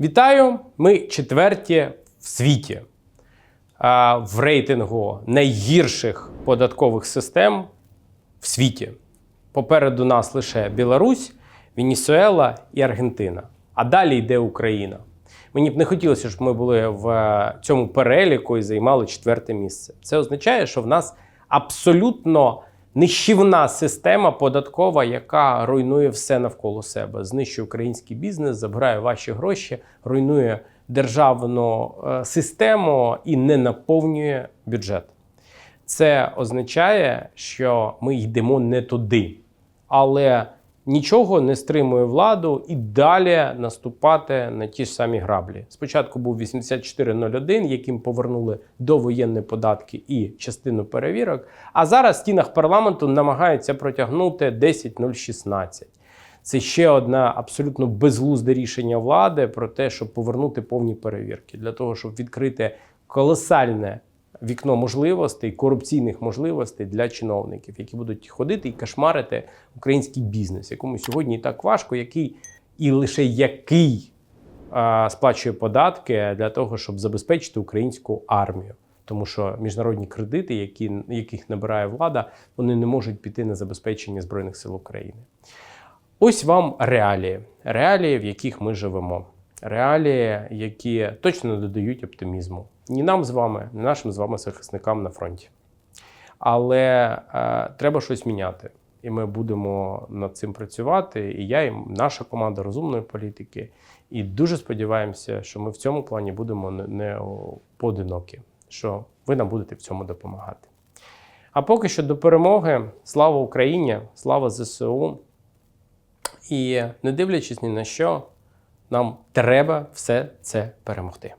Вітаю! Ми четверті в світі в рейтингу найгірших податкових систем в світі. Попереду нас лише Білорусь, Венесуела і Аргентина. А далі йде Україна. Мені б не хотілося, щоб ми були в е, цьому переліку і займали четверте місце. Це означає, що в нас абсолютно нищівна система податкова, яка руйнує все навколо себе, знищує український бізнес, забирає ваші гроші, руйнує державну е, систему і не наповнює бюджет. Це означає, що ми йдемо не туди, але нічого не стримує владу і далі наступати на ті ж самі граблі. Спочатку був 8401, яким повернули довоєнні податки і частину перевірок. А зараз в стінах парламенту намагаються протягнути 10016. Це ще одне абсолютно безглузде рішення влади про те, щоб повернути повні перевірки для того, щоб відкрити колосальне вікно можливостей, корупційних можливостей для чиновників, які будуть ходити і кошмарити український бізнес, якому сьогодні так важко, який і лише який а, сплачує податки для того, щоб забезпечити українську армію. Тому що міжнародні кредити, які, яких набирає влада, вони не можуть піти на забезпечення Збройних сил України. Ось вам реалії, реалії, в яких ми живемо. Реалії, які точно додають оптимізму ні нам з вами, ні нашим з вами захисникам на фронті. Але е, треба щось міняти. І ми будемо над цим працювати. І я, і наша команда розумної політики. І дуже сподіваємося, що ми в цьому плані будемо не поодинокі, що ви нам будете в цьому допомагати. А поки що до перемоги, слава Україні, слава ЗСУ. І не дивлячись ні на що, нам треба все це перемогти.